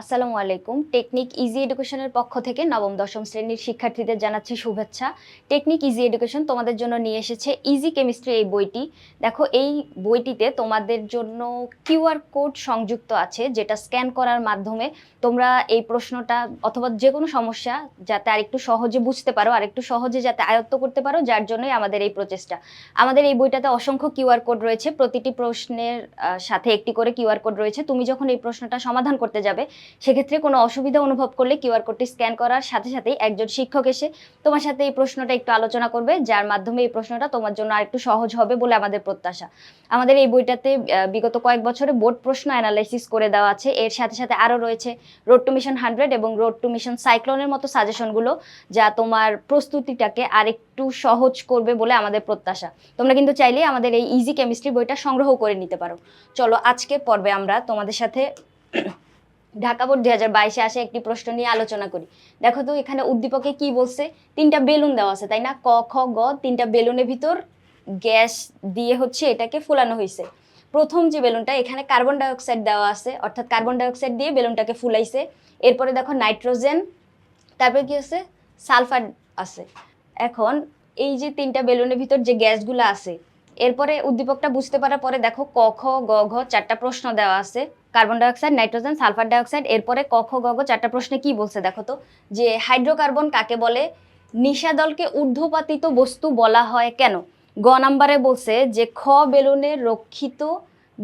আসসালামু আলাইকুম। Technique easy এডুকেশনের পক্ষ থেকে নবম, দশম শ্রেণির শিক্ষার্থীদের জানাচ্ছি শুভেচ্ছা। টেকনিক ইজি এডুকেশন তোমাদের জন্য নিয়ে এসেছে ইজি কেমিস্ট্রি এই বইটি। দেখো, এই বইটিতে তোমাদের জন্য কিউআর কোড সংযুক্ত আছে, যেটা স্ক্যান করার মাধ্যমে তোমরা এই প্রশ্নটা অথবা যে কোনো সমস্যা যাতে আরেকটু সহজে বুঝতে পারো, আরেকটু সহজে যাতে আয়ত্ত করতে পারো, যার জন্যই আমাদের এই প্রচেষ্টা। আমাদের এই বইটাতে অসংখ্য কিউআর কোড রয়েছে, প্রতিটি প্রশ্নের সাথে একটি করে কিউআর কোড রয়েছে। তুমি যখন এই প্রশ্নটা সমাধান করতে যাবে সেক্ষেত্রে কোনো অসুবিধা অনুভব করলে কিউআর কোডটি স্ক্যান করার সাথে সাথেই একজন শিক্ষক এসে তোমার সাথে এই প্রশ্নটা একটু আলোচনা করবে, যার মাধ্যমে এই প্রশ্নটা তোমার জন্য আরেকটু সহজ হবে বলে আমাদের প্রত্যাশা। আমাদের এই বইটাতে বিগত কয়েক বছরে বোর্ড প্রশ্ন অ্যানালাইসিস করে দেওয়া আছে। এর সাথে সাথে আরও রয়েছে রোড টু মিশন হান্ড্রেড এবং রোড টু মিশন সাইক্লোনের মতো সাজেশনগুলো, যা তোমার প্রস্তুতিটাকে আরেকটু সহজ করবে বলে আমাদের প্রত্যাশা। তোমরা কিন্তু চাইলেই আমাদের এই ইজি কেমিস্ট্রি বইটা সংগ্রহ করে নিতে পারো। চলো আজকে পর্বে আমরা তোমাদের সাথে ঢাকা বোর্ড দুই হাজার বাইশে আসে একটি প্রশ্ন নিয়ে আলোচনা করি। দেখো তো এখানে উদ্দীপকে কি বলছে? তিনটা বেলুন দেওয়া আছে, তাই না? ক, খ, গ, তিনটা বেলুনের ভিতর গ্যাস দিয়ে হচ্ছে এটাকে ফুলানো হয়েছে প্রথম যে বেলুনটা, এখানে কার্বন ডাইঅক্সাইড দেওয়া আছে, অর্থাৎ কার্বন ডাইঅক্সাইড দিয়ে বেলুনটাকে ফুলাইছে। এরপরে দেখো নাইট্রোজেন, তারপরে কি আছে? সালফার আছে। এখন এই যে তিনটা বেলুনের ভিতর যে গ্যাসগুলো আছে, এরপরে উদ্দীপকটা বুঝতে পারার পরে দেখো ক, খ, গ, ঘ চারটা প্রশ্ন দেওয়া আছে। Carbon dioxide nitrogen sulphur dioxide এরপরে ক গগ চারটা প্রশ্নে কি বলছে দেখো তো? যে হাইড্রোকার্বন কাকে বলে? নিশাদলকে ঊর্ধ্বপাতিত বস্তু বলা হয় কেন? গ নাম্বারে বলছে যে খ বেলুনে রক্ষিত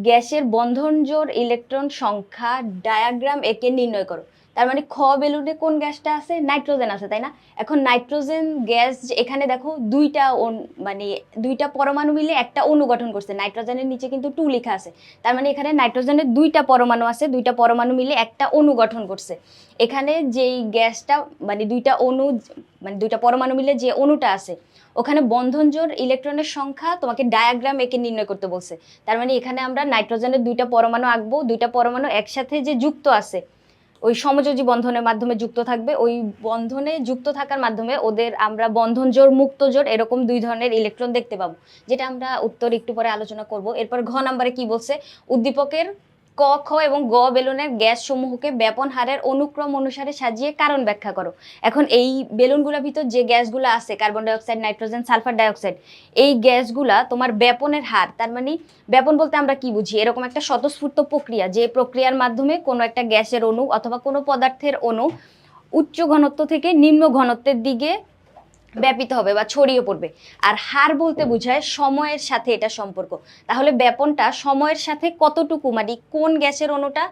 গ্যাসের বন্ধন জোর ইলেকট্রন সংখ্যা ডায়াগ্রাম একে নির্ণয় করো। তার মানে খ বেলুনে কোন গ্যাসটা আছে? নাইট্রোজেন আছে, তাই না? এখন নাইট্রোজেন গ্যাস এখানে দেখো দুইটা মানে দুইটা পরমাণু মিলে একটা অণু গঠন করছে। নাইট্রোজেনের নিচে কিন্তু টু লেখা আছে। তার মানে এখানে নাইট্রোজেনের দুইটা পরমাণু আছে, দুইটা পরমাণু মিলে একটা অণু গঠন করছে। এখানে যেই গ্যাসটা মানে দুইটা অণু মানে দুইটা পরমাণু মিলে যে অণুটা আছে ওখানে বন্ধন জোর ইলেকট্রনের সংখ্যা তোমাকে ডায়াগ্রাম একে নির্ণয় করতে বলছে। তার মানে এখানে আমরা নাইট্রোজেনের দুইটা পরমাণু আঁকবো, দুইটা পরমাণু একসাথে যে যুক্ত আছে, ওই সমযোজী বন্ধনের মাধ্যমে যুক্ত থাকবে, ওই বন্ধনে যুক্ত থাকার মাধ্যমে ওদের আমরা বন্ধন জোর মুক্ত জোর এরকম দুই ধরনের ইলেকট্রন দেখতে পাবো। যেটা আমরা উত্তর একটু পরে আলোচনা করব। এরপর ঘ নাম্বারে কি বলছে? উদ্দীপকের ক, খ এবং গ বেলুনের গ্যাস সমূহকে ব্যাপন হারের অনুক্রম অনুসারে সাজিয়ে কারণ ব্যাখ্যা করো। এখন এই বেলুনগুলোর ভিতর যে গ্যাসগুলো আছে, carbon dioxide, nitrogen, sulphur dioxide, এই গ্যাসগুলা তোমার ব্যাপনের হার, তার মানে ব্যাপন বলতে আমরা কি বুঝি? এরকম একটা স্বতঃস্ফূর্ত প্রক্রিয়া, যে প্রক্রিয়ার মাধ্যমে কোনো একটা গ্যাসের অণু অথবা কোনো পদার্থের অণু উচ্চ ঘনত্ব থেকে নিম্ন ঘনত্বের দিকে ব্যাপিত হবে বা ছড়িয়ে পড়বে। আর হার বলতে বোঝায় সময়ের সাথে এটা সম্পর্ক। তাহলে ব্যাপনটা সময়ের সাথে কতটুকু মানে কোন গ্যাসের অণুটা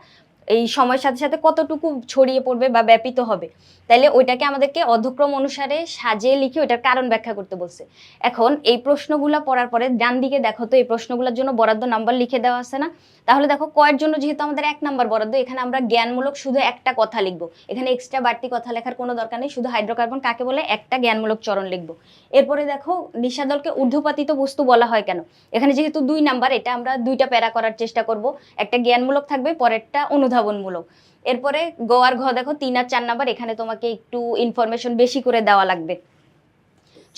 এই সময়ের সাথে সাথে কতটুকু ছড়িয়ে পড়বে বা ব্যাপিত হবে। তাইলে ওইটাকে আমাদেরকে অধক্রম অনুসারে সাজিয়ে লিখে ওইটার কারণ ব্যাখ্যা করতে বলছে। এখন এই প্রশ্নগুলো পড়ার পরে ডান দিকে দেখো তো এই প্রশ্নগুলোর জন্য বরাদ্দ নাম্বার লিখে দেওয়া আছে না? তাহলে দেখো কয়ের জন্য যেহেতু আমাদের এক নাম্বার বরাদ্দ, এখানে আমরা জ্ঞানমূলক শুধু একটা কথা লিখব। এখানে এক্সট্রা বাড়তি কথা লেখার কোনো দরকার নেই, শুধু হাইড্রোকার্বন কাকে বলে? একটা জ্ঞানমূলক চরণ লিখব। এরপরে দেখো নিশাদলকে ঊর্ধ্বপাতিত বস্তু বলা হয় কেন? এখানে যেহেতু দুই নাম্বার, এটা আমরা দুইটা প্যারা করার চেষ্টা করব। একটা জ্ঞানমূলক থাকবে, পরেরটা অনুধাবনমূলক এরপরে গোয়ার ঘ দেখো, তিন আর চার নাম্বার, এখানে তোমাকে একটু ইনফরমেশন বেশি করে দেওয়া লাগবে।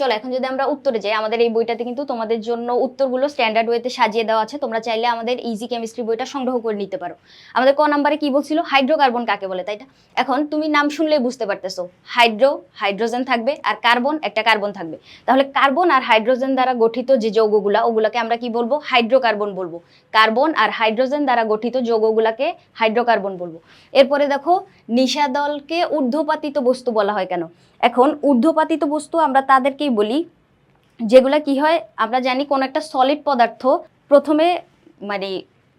চলো, এখন যদি আমরা উত্তরে যাই, আমাদের এই বইটাতে কিন্তু তোমাদের জন্য উত্তরগুলো স্ট্যান্ডার্ড ওয়েতে সাজিয়ে দেওয়া আছে। তোমরা চাইলে আমাদের ইজি কেমিস্ট্রি বইটা সংগ্রহ করে নিতে পারো। আমাদের ক নাম্বারে কি বলছিল? হাইড্রোকার্বন কাকে বলে তাই না এখন তুমি নাম শুনলেই বুঝতে পারতেছো। হাইড্রো হাইড্রোজেন থাকবে আর কার্বন একটা কার্বন থাকবে। তাহলে কার্বন আর হাইড্রোজেন দ্বারা গঠিত যে যৌগগুলা, ওগুলাকে আমরা কি বলব? হাইড্রোকার্বন বলব। কার্বন আর হাইড্রোজেন দ্বারা গঠিত যৌগগুলাকে হাইড্রোকার্বন বলব। এরপরে দেখো, নিশাদলকে ঊর্ধ্বপাতিত বস্তু বলা হয় কেন? এখন ঊর্ধ্বপাতিত বস্তু আমরা তাদেরকেই বলি, যেগুলা কি হয়, আমরা জানি কোন একটা সলিড পদার্থ প্রথমে মানে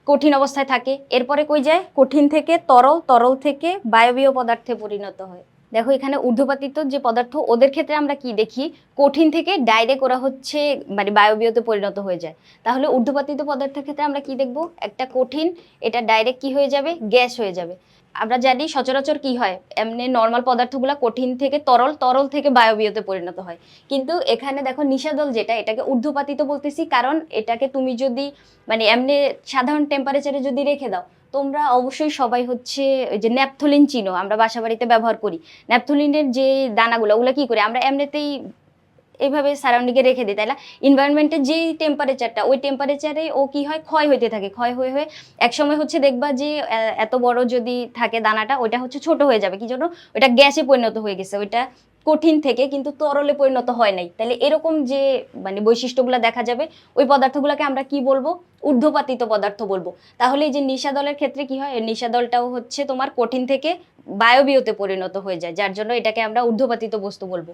কঠিন অবস্থায় থাকে, এরপরে কই যায়? কঠিন থেকে তরল তরল থেকে বায়বীয় পদার্থে পরিণত হয়। দেখো এখানে ঊর্ধ্বপাতিত যে পদার্থ, ওদের ক্ষেত্রে আমরা কি দেখি? কঠিন থেকে ডাইরেক্ট ওরা হচ্ছে মানে বায়বীয়তে পরিণত হয়ে যায়। তাহলে ঊর্ধ্বপাতিত পদার্থের ক্ষেত্রে আমরা কি দেখব? একটা কঠিন, এটা ডাইরেক্ট কি হয়ে যাবে? গ্যাস হয়ে যাবে। আমরা জানি সচরাচর কি হয়? এমনি নর্মাল পদার্থগুলো কঠিন থেকে তরল তরল থেকে বায়বীয়তে পরিণত হয়। কিন্তু এখানে দেখো নিষাদল যেটা, এটাকে ঊর্ধ্বপাতিত বলতেছি কারণ এটাকে তুমি যদি মানে এমনি সাধারণ টেম্পারেচারে যদি রেখে দাও, তোমরা অবশ্যই সবাই হচ্ছে ওই যে ন্যাপথলিন চিনো, আমরা বাসা বাড়িতে ব্যবহার করি। ন্যাপথলিনের যে দানাগুলো, ওগুলো কি করি? আমরা এমনিতেই এইভাবে সারাউন্ডিংয়ে রেখে দিই তাই না? ইনভায়রনমেন্টের যেই টেম্পারেচারটা ওই টেম্পারেচারে ও কি হয়? ক্ষয় হইতে থাকে, ক্ষয় হয়ে হয়ে একসময় হচ্ছে দেখবা যে এত বড় যদি থাকে দানাটা, ওইটা হচ্ছে ছোট হয়ে যাবে। কি জন্য? ওইটা গ্যাসে পরিণত হয়ে গেছে, ওইটা কঠিন থেকে কিন্তু তরলে পরিণত হয় নাই। তাহলে এরকম যে মানে বৈশিষ্ট্যগুলো দেখা যাবে, ওই পদার্থগুলোকে আমরা কি বলব? ঊর্ধ্বপাতিত পদার্থ বলব। তাহলে এই যে নিশাদলের ক্ষেত্রে কি হয়? নিশাদলটাও হচ্ছে তোমার কঠিন থেকে বায়বীয়তে পরিণত হয়ে যায়, যার জন্য এটাকে আমরা ঊর্ধ্বপাতিত বস্তু বলব।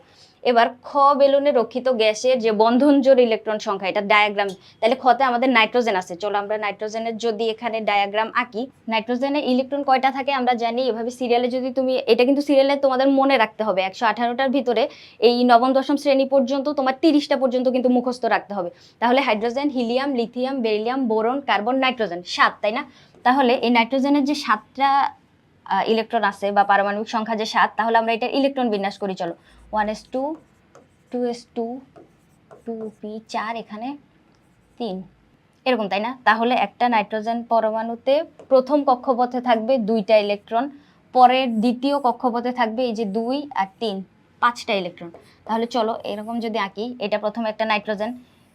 এবার খ বেলুনে রক্ষিত গ্যাসের যে বন্ধন জোর ইলেকট্রন সংখ্যা, এটা ডায়াগ্রাম তাহলে খতে আমাদের নাইট্রোজেন আছে। চলো আমরা নাইট্রোজেনের যদি এখানে ডায়াগ্রাম আঁকি নাইট্রোজেনের ইলেকট্রন কয়টা থাকে আমরা জানি, এভাবে সিরিয়ালে যদি তুমি, এটা কিন্তু সিরিয়ালে তোমাদের মনে রাখতে হবে, একশো আঠারোটার ভিতরে এই নবম, দশম শ্রেণি পর্যন্ত তোমার তিরিশটা পর্যন্ত কিন্তু মুখস্থ রাখতে হবে। তাহলে hydrogen helium lithium beryllium boron carbon nitrogen সাত, তাই না? তাহলে এই নাইট্রোজেনের যে সাতটা ইলেকট্রন আছে বা পারমাণবিক সংখ্যা যে সাত, তাহলে আমরা এটার ইলেকট্রন বিন্যাস করি, চলো। One s two two s two two p চার এখানে, তিন। এরকম, তাই না? তাহলে একটা নাইট্রোজেন পরমাণুতে প্রথম কক্ষপথে থাকবে দুইটা ইলেকট্রন পরের দ্বিতীয় কক্ষপথে থাকবে এই যে দুই আর তিন, পাঁচটা ইলেকট্রন তাহলে চলো, এরকম যদি আঁকি, এটা প্রথমে একটা নাইট্রোজেন,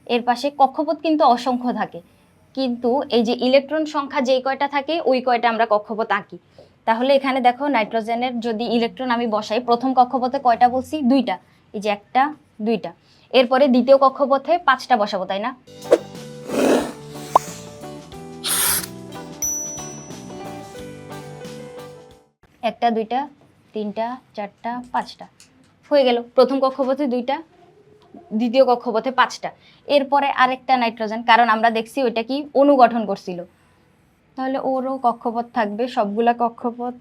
এর পাশে কক্ষপথ কিন্তু অসংখ্য থাকে। কিন্তু এই যে ইলেকট্রন সংখ্যা যেই কয়টা থাকে, ওই কয়টা আমরা কক্ষপথ আঁকি। তাহলে এখানে দেখো নাইট্রোজেনের যদি ইলেকট্রন আমি বসাই, প্রথম কক্ষপথে কয়টা বলছি? দুইটা। এই যে একটা, দুইটা। এরপরে দ্বিতীয় কক্ষপথে পাঁচটা বসাবো, তাই না? একটা, দুইটা, তিনটা, চারটা, পাঁচটা। হয়ে গেল। প্রথম কক্ষপথে দুইটা, দ্বিতীয় কক্ষপথে পাঁচটা। এরপরে আরেকটা নাইট্রোজেন, কারণ আমরা দেখছি ওইটা কি অনুগঠন করছিল। তাহলে ওরও কক্ষপথ থাকবে, সবগুলা কক্ষপথ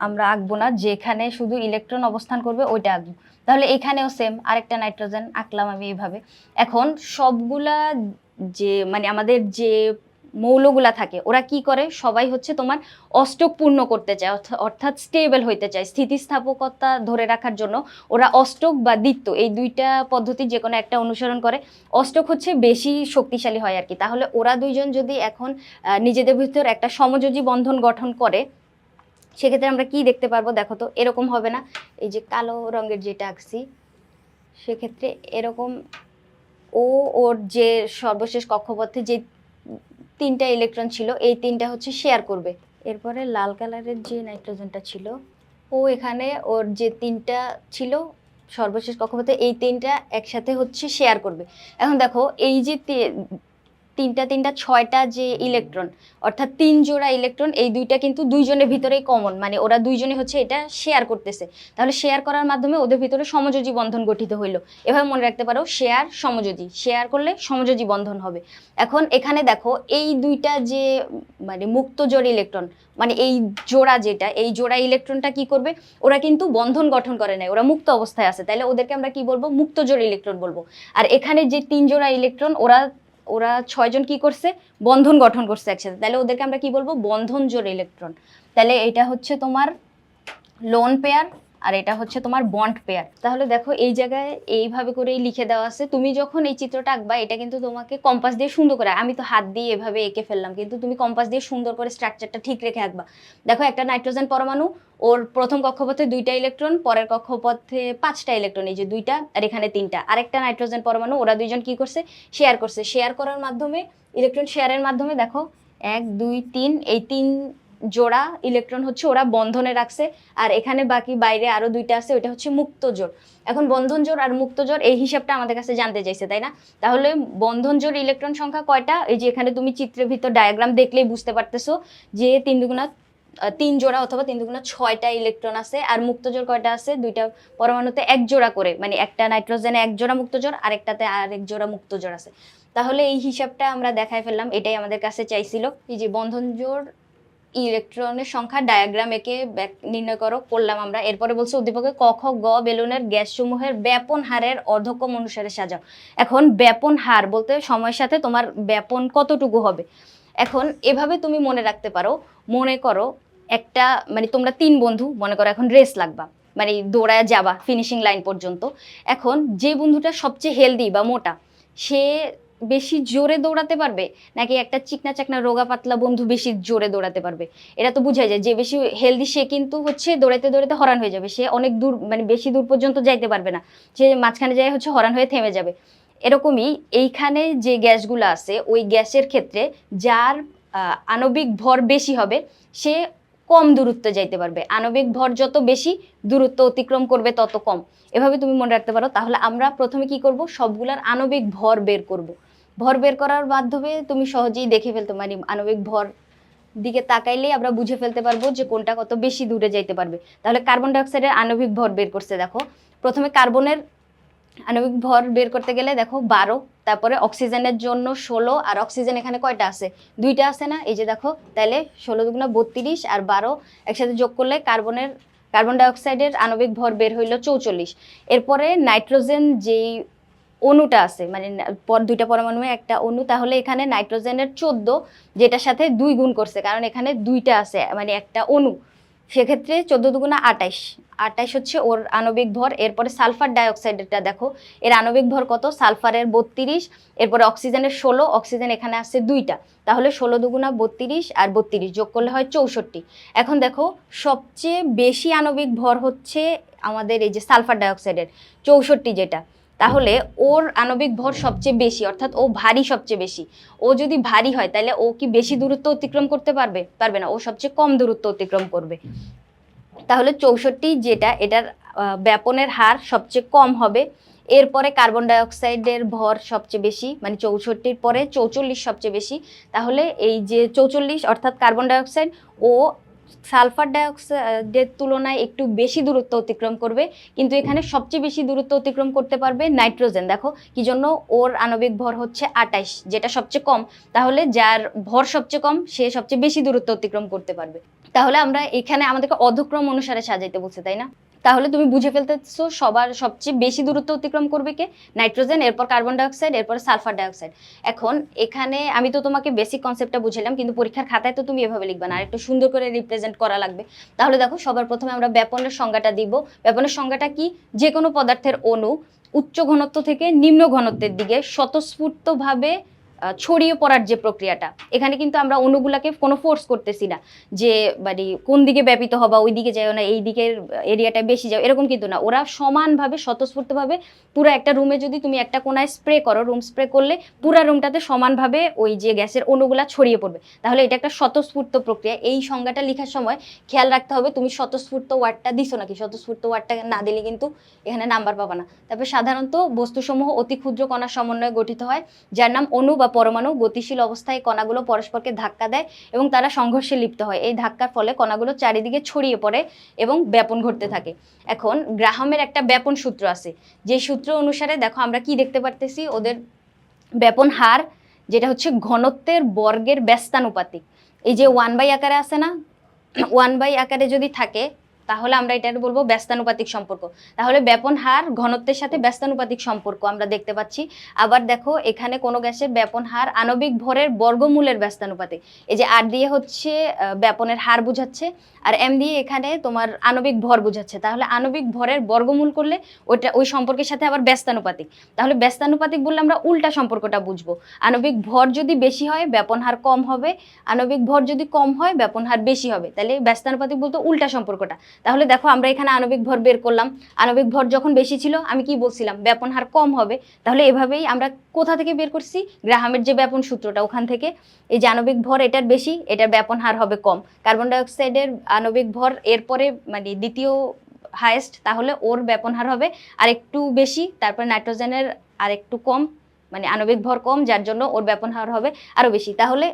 আমরা আঁকবো না, যেখানে শুধু ইলেকট্রন অবস্থান করবে ওইটা আঁকবো। তাহলে এখানেও সেম আরেকটা নাইট্রোজেন আঁকলাম আমি এইভাবে। এখন সবগুলা যে মানে আমাদের যে মৌলগুলা থাকে। ওরা কি করে? সবাই হচ্ছে তোমার অষ্টক পূর্ণ করতে চায়, অর্থ- অর্থাৎ স্টেবল হইতে চায়। স্থিতিস্থাপকতা ধরে রাখার জন্য ওরা অষ্টক বা দ্বিত্ব, এই দুইটা পদ্ধতি যে কোনো একটা অনুসরণ করে। অষ্টক হচ্ছে বেশি শক্তিশালী হয় আর কি তাহলে ওরা দুইজন যদি এখন নিজেদের ভিতর একটা সমযোজী বন্ধন গঠন করে, সেক্ষেত্রে আমরা কি দেখতে পারব? দেখো তো, এরকম হবে না। এই যে কালো রঙের যেটা আঁকছি, সেক্ষেত্রে এরকম ও ওর যে সর্বশেষ কক্ষপথে যে তিনটা ইলেকট্রন ছিল, এই তিনটা হচ্ছে শেয়ার করবে। এরপরে লাল কালারের যে নাইট্রোজেনটা ছিল, ও এখানে ওর যে তিনটা ছিল, সর্বশেষ কক্ষপথে এই তিনটা একসাথে হচ্ছে শেয়ার করবে। এখন দেখো, এই যে তিনটা তিনটা, ছয়টা যে ইলেকট্রন অর্থাৎ তিন জোড়া ইলেকট্রন এই দুইটা কিন্তু দুইজনের ভিতরেই কমন মানে ওরা দুইজনে হচ্ছে এটা শেয়ার করতেছে। তাহলে শেয়ার করার মাধ্যমে ওদের ভিতরে সমযোজী বন্ধন গঠিত হইল। এভাবে মনে রাখতে পারো শেয়ার সমযোজী শেয়ার করলে সমযোজী বন্ধন হবে। এখন এখানে দেখো, এই দুইটা যে মানে মুক্ত জোড় ইলেকট্রন মানে এই জোড়া যেটা, এই জোড়া ইলেকট্রনটা কি করবে? ওরা কিন্তু বন্ধন গঠন করে নাই, ওরা মুক্ত অবস্থায় আছে। তাহলে ওদেরকে আমরা কি বলব? মুক্ত জোড় ইলেকট্রন বলব। আর এখানে যে তিন জোড়া ইলেকট্রন ওরা ওরা ছয়জন কি করছে? বন্ধন গঠন করছে একসাথে। তাহলে ওদেরকে আমরা কি বলব? বন্ধন জোর ইলেকট্রন তাহলে এটা হচ্ছে তোমার লোন পেয়ার আর এটা হচ্ছে তোমার বন্ড পেয়ার তাহলে দেখো এই জায়গায় এইভাবে করেই লিখে দেওয়া আছে। তুমি যখন এই চিত্রটা আঁকবা, এটা কিন্তু তোমাকে কম্পাস দিয়ে সুন্দর করে, আমি তো হাত দিয়ে এভাবে এঁকে ফেললাম, কিন্তু তুমি কম্পাস দিয়ে সুন্দর করে স্ট্রাকচারটা ঠিক রেখে আঁকবা। দেখো একটা নাইট্রোজেন পরমাণু, ওর প্রথম কক্ষপথে দুইটা ইলেকট্রন পরের কক্ষপথে পাঁচটা ইলেকট্রন এই যে দুইটা আর এখানে তিনটা। আরেকটা নাইট্রোজেন পরমাণু, ওরা দুইজন কি করছে? শেয়ার করছে। শেয়ার করার মাধ্যমে ইলেকট্রন শেয়ারের মাধ্যমে দেখো, এক, দুই, তিন, এই তিন জোড়া ইলেকট্রন হচ্ছে ওরা বন্ধনে রাখছে, আর এখানে বাকি বাইরে আরও দুইটা আছে, ওইটা হচ্ছে মুক্ত জোড়। এখন বন্ধন জোড় আর মুক্ত জোড়, এই হিসাবটা আমাদের কাছে জানতে চাইছে, তাই না? তাহলে বন্ধন জোড় ইলেকট্রন সংখ্যা কয়টা? এই যে এখানে তুমি চিত্রের ভিতর ডায়াগ্রাম দেখলেই বুঝতে পারতেছো যে তিন দুগুণা তিন জোড়া অথবা তিন দুগুণা ছয়টা ইলেকট্রন আছে, আর মুক্ত জোড় কয়টা আছে? দুইটা পরমাণুতে এক জোড়া করে মানে একটা নাইট্রোজেনে এক জোড়া মুক্ত জোড়, আরেকটাতে আরেক জোড়া মুক্ত জোড় আছে। তাহলে এই হিসাবটা আমরা দেখাই ফেললাম, এটাই আমাদের কাছে চাইছিল। এই যে বন্ধন জোড় ইলেকট্রনের সংখ্যা ডায়াগ্রাম একে নির্ণয় করো, করলাম আমরা। এরপরে বলছে উদ্দীপকে ক, খ, গ বেলুনের গ্যাস সমূহের ব্যাপন হারের অর্ধক্রম অনুসারে সাজাও। এখন ব্যাপন হার বলতে সময়ের সাথে তোমার ব্যাপন কতটুকু হবে? এখন এভাবে তুমি মনে রাখতে পারো, মনে করো একটা মানে তোমরা তিন বন্ধু, মনে করো এখন রেস লাগবা মানে দৌড়ায় যাবা ফিনিশিং লাইন পর্যন্ত। এখন যে বন্ধুটা সবচেয়ে হেলদি বা মোটা, সে বেশি জোরে দৌড়াতে পারবে, নাকি একটা চিকনা চাকনা রোগা পাতলা বন্ধু বেশি জোরে দৌড়াতে পারবে? এটা তো বোঝাই যায়, যে বেশি হেলদি সে কিন্তু হচ্ছে দৌড়াতে দৌড়াতে হরান হয়ে যাবে, সে অনেক দূর মানে বেশি দূর পর্যন্ত যাইতে পারবে না, সে মাঝখানে যায় হচ্ছে হরান হয়ে থেমে যাবে। এরকমই এইখানে যে গ্যাসগুলো আছে, ওই গ্যাসের ক্ষেত্রে যার আণবিক ভর বেশি হবে, সে কম দূরত্বে যাইতে পারবে। আণবিক ভর যত বেশি দূরত্ব অতিক্রম করবে তত কম। এভাবে তুমি মনে রাখতে পারো। তাহলে আমরা প্রথমে কি করব? সবগুলার আণবিক ভর বের করব। ভর বের করার মাধ্যমে তুমি সহজেই দেখে ফেলতে মানে আণবিক ভর দিকে তাকাইলেই আমরা বুঝে ফেলতে পারব যে কোনটা কত বেশি দূরে যাইতে পারবে। তাহলে কার্বন ডাইঅক্সাইডের আণবিক ভর বের করছে, দেখো। প্রথমে কার্বনের আণবিক ভর বের করতে গেলে দেখো বারো, তারপরে অক্সিজেনের জন্য ষোলো, আর অক্সিজেন এখানে কয়টা আছে? দুইটা আছে না? এই যে দেখো তাহলে ষোলো দুগুণা বত্রিশ আর বারো একসাথে যোগ করলে কার্বনের, কার্বন ডাইঅক্সাইডের আণবিক ভর বের হইল চৌচল্লিশ। এরপরে নাইট্রোজেন যেই অণুটা আছে মানে পর, দুইটা পরমাণু একটা অণু, তাহলে এখানে নাইট্রোজেনের চোদ্দ, যেটার সাথে দুই গুণ করছে, কারণ এখানে দুইটা আছে মানে একটা অণু। সেক্ষেত্রে চোদ্দ দুগুণা আটাইশ। আটাইশ হচ্ছে ওর আণবিক ভর, এরপরে সালফার ডাইঅক্সাইডেরটা দেখো। এর আণবিক ভর কত? সালফারের বত্রিশ, এরপরে অক্সিজেনের ষোলো, অক্সিজেন এখানে আছে দুইটা। তাহলে ষোলো দুগুণা বত্রিশ আর বত্রিশ যোগ করলে হয় চৌষট্টি। এখন দেখো, সবচেয়ে বেশি আণবিক ভর হচ্ছে আমাদের এই যে সালফার ডাইঅক্সাইডের, চৌষট্টি যেটা। তাহলে ওর আণবিক ভর সবচেয়ে বেশি, অর্থাৎ ও ভারী সবচেয়ে বেশি। ও যদি ভারী হয়, তাহলে ও কি বেশি দূরত্ব অতিক্রম করতে পারবে? পারবে না। ও সবচেয়ে কম দূরত্ব অতিক্রম করবে। তাহলে চৌষট্টি যেটা, এটার ব্যাপনের হার সবচেয়ে কম হবে। এরপরে কার্বন ডাইঅক্সাইডের ভর সবচেয়ে বেশি মানে চৌষট্টির পরে চৌচল্লিশ সবচেয়ে বেশি। তাহলে এই যে চৌচল্লিশ, অর্থাৎ কার্বন ডাইঅক্সাইড, ও সালফার ডাইঅক্সাইডের তুলনায় একটু বেশি দূরত্ব অতিক্রম করবে, কিন্তু এখানে সবচেয়ে বেশি দূরত্ব অতিক্রম করতে পারবে নাইট্রোজেন। দেখো, কি জন্য? ওর আণবিক ভর হচ্ছে আটাইশ, যেটা সবচেয়ে কম। তাহলে যার ভর সবচেয়ে কম, সে সবচেয়ে বেশি দূরত্ব অতিক্রম করতে পারবে। তাহলে আমরা এখানে আমাদেরকে অধক্রম অনুসারে সাজাইতে বলছে, তাই না? তাহলে তুমি বুঝে ফেলতেছো সবার সবচেয়ে বেশি দূরত্ব অতিক্রম করবে কে? নাইট্রোজেন, এরপর কার্বন ডাইঅক্সাইড এরপর সালফার ডাইঅক্সাইড এখন এখানে আমি তো তোমাকে বেসিক কনসেপ্টটা বুঝালাম, কিন্তু পরীক্ষার খাতায় তো তুমি এভাবে লিখবে না। আর একটু সুন্দর করে রিপ্রেজেন্ট করা লাগবে। তাহলে দেখো, সবার প্রথমে আমরা ব্যাপনের সংজ্ঞাটা দিব। ব্যাপনের সংজ্ঞাটা কি? যে কোনো পদার্থের অণু উচ্চ ঘনত্ব থেকে নিম্ন ঘনত্বের দিকে স্বতঃস্ফূর্তভাবে ছড়িয়ে পড়ার যে প্রক্রিয়াটা, এখানে কিন্তু আমরা অণুগুলাকে কোনো ফোর্স করতেছি না যে মানে কোন দিকে ব্যাপিত হবা ওই দিকে যাও না, এই দিকের এরিয়াটা বেশি যাও, এরকম কিন্তু না। ওরা সমানভাবে, স্বতঃস্ফূর্তভাবে পুরো একটা রুমে যদি তুমি একটা কোনায় স্প্রে করো রুম স্প্রে করলে পুরো রুমটাতে সমানভাবে ওই যে গ্যাসের অণুগুলা ছড়িয়ে পড়বে। তাহলে এটা একটা স্বতঃস্ফূর্ত প্রক্রিয়া। এই সংজ্ঞাটা লেখার সময় খেয়াল রাখতে হবে, তুমি স্বতঃস্ফূর্ত ওয়ার্ডটা দিছো নাকি? স্বতঃস্ফূর্ত ওয়ার্ডটা না দিলে কিন্তু এখানে নাম্বার পাবা না। তারপরে সাধারণত বস্তুসমূহ অতি ক্ষুদ্র কণার সমন্বয়ে গঠিত হয়, যার নাম অণু পরমাণু গতিশীল অবস্থায় কণাগুলো পরস্পরকে ধাক্কা দেয় এবং তারা সংঘর্ষে লিপ্ত হয়। এই ধাক্কার ফলে কণাগুলো চারিদিকে ছড়িয়ে পড়ে এবং ব্যাপন ঘটতে থাকে। এখন গ্রাহামের একটা ব্যাপন সূত্র আছে। যে সূত্র অনুসারে দেখো আমরা কি দেখতে পারতেছি? ওদের ব্যাপন হার, যেটা হচ্ছে ঘনত্বের বর্গের ব্যস্তানুপাতিক। এই যে ওয়ান বাই আকারে আছে না? ওয়ান বাই আকারে যদি থাকে তাহলে আমরা এটা বলব ব্যস্তানুপাতিক সম্পর্ক। তাহলে ব্যাপন হার ঘনত্বের সাথে ব্যস্তানুপাতিক সম্পর্ক আমরা দেখতে পাচ্ছি। আবার দেখো, এখানে কোনো গ্যাসের ব্যাপন হার আণবিক ভরের বর্গমূলের ব্যস্তানুপাতিক। এই যে আর দিয়ে হচ্ছে ব্যাপনের হার বোঝাচ্ছে, আর এম দিয়ে এখানে তোমার আণবিক ভর বোঝাচ্ছে। তাহলে আণবিক ভরের বর্গমূল করলে ওইটা, ওই সম্পর্কের সাথে আবার ব্যস্তানুপাতিক। তাহলে ব্যস্তানুপাতিক বললে আমরা উল্টা সম্পর্কটা বুঝব। আণবিক ভর যদি বেশি হয়, ব্যাপন হার কম হবে। আণবিক ভর যদি কম হয়, ব্যাপন হার বেশি হবে। তাহলে ব্যস্তানুপাতিক বলতে উল্টা সম্পর্কটা। তাহলে দেখো আমরা এখানে আণবিক ভর বের করলাম। আণবিক ভর যখন বেশি ছিল, আমি কি বলছিলাম? ব্যাপন হার কম হবে। তাহলে এভাবেই আমরা কোথা থেকে বের করছি? গ্রাহামের যে ব্যাপন সূত্রটা, ওখান থেকে। এই যে আণবিক ভর, এটার বেশি, এটার ব্যাপন হার হবে কম। কার্বন ডাইঅক্সাইডের আণবিক ভর এরপরে মানে দ্বিতীয় হায়েস্ট তাহলে ওর ব্যাপন হার হবে। আর একটু বেশি, তারপর নাইট্রোজেনের আর একটু কম মানে আণবিক ভর কম, যার জন্য ওর ব্যাপন হার হবে আরও বেশি। তাহলে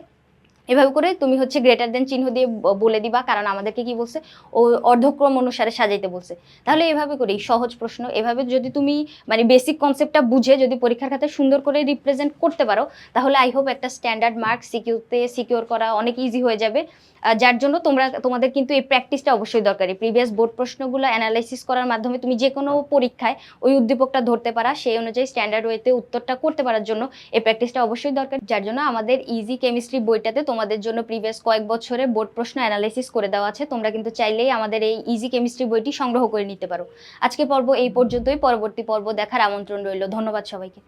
এভাবে করে তুমি হচ্ছে গ্রেটার দেন চিহ্ন দিয়ে বলে দিবা, কারণ আমাদেরকে কি বলছে? ও অর্ধক্রম অনুসারে সাজাইতে বলছে। তাহলে এভাবে করেই, সহজ প্রশ্ন। এভাবে যদি তুমি মানে বেসিক কনসেপ্টটা বুঝে যদি পরীক্ষার খাতে সুন্দর করে রিপ্রেজেন্ট করতে পারো, তাহলে আই হোপ একটা স্ট্যান্ডার্ড মার্ক সিকিউরতে সিকিউর করা অনেক ইজি হয়ে যাবে। যার জন্য তোমরা, তোমাদের কিন্তু এই প্র্যাকটিসটা অবশ্যই দরকারি। প্রিভিয়াস বোর্ড প্রশ্নগুলো অ্যানালাইসিস করার মাধ্যমে তুমি যে কোনো পরীক্ষায় ওই উদ্দীপকটা ধরতে পারা, সেই অনুযায়ী স্ট্যান্ডার্ড ওয়েতে উত্তরটা করতে পারার জন্য এই প্র্যাকটিসটা অবশ্যই দরকার। যার জন্য আমাদের ইজি কেমিস্ট্রি বইটাতে তোমাদের জন্য প্রিভিয়াস কয়েক বছরের বোর্ড প্রশ্ন অ্যানালাইসিস করে দেওয়া আছে। তোমরা কিন্তু চাইলেই আমাদের এই ইজি কেমিস্ট্রি বইটি সংগ্রহ করে নিতে পারো। আজকে পর্ব এই পর্যন্তই। পরবর্তী পর্ব দেখার আমন্ত্রণ রইল। ধন্যবাদ সবাইকে।